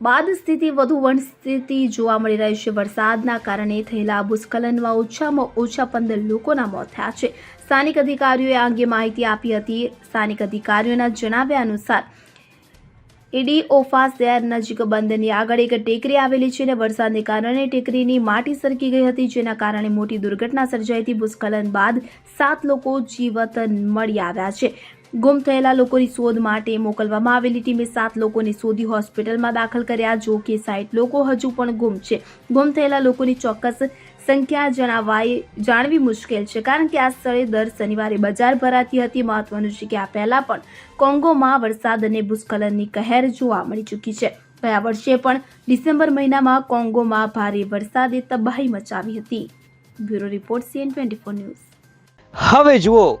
બાદ સ્થિતિ વધુ વન સ્થિતિ જોવા મળી રહી છે. વરસાદના કારણે થયેલા ભૂસ્ખલનમાં ઓછામાં ઓછા પંદર લોકોના મોત થયા છે. સ્થાનિક અધિકારીઓએ આ અંગે માહિતી આપી હતી. સ્થાનિક અધિકારીઓના જણાવ્યા અનુસાર, ઈડી ઓફા શહેર નજીક બંદરની આગળ એક ટેકરી આવેલી છે અને વરસાદને કારણે ટેકરીની માટી સરકી ગઈ હતી, જેના કારણે મોટી દુર્ઘટના સર્જાઈ હતી. ભૂસ્ખલન બાદ સાત લોકો જીવત મળી આવ્યા છે. ગુમ થયેલા લોકોની શોધ માટે મોકલવામાં આવેલી ટીમે સાત લોકોને શોધી હોસ્પિટલમાં દાખલ કર્યા. જો કે સાઈઠ લોકો હજુ પણ ગુમ છે. ગુમ થયેલા લોકોની ચોક્કસ સંખ્યા જણાવાય, જાણવી મુશ્કેલ છે, કારણ કે આ સ્થળે દર શનિવારે બજાર ભરાતી હતી. મહત્વનું છે કે આ પહેલા પણ કોંગોમાં વરસાદ અને ભૂસ્ખલનની કહેર જોવા મળી ચૂકી છે. ગયા વર્ષે પણ ડિસેમ્બર મહિનામાં કોંગોમાં ભારે વરસાદે તબાહી મચાવી હતી. Bureau report CN twenty four news. હવે જુઓ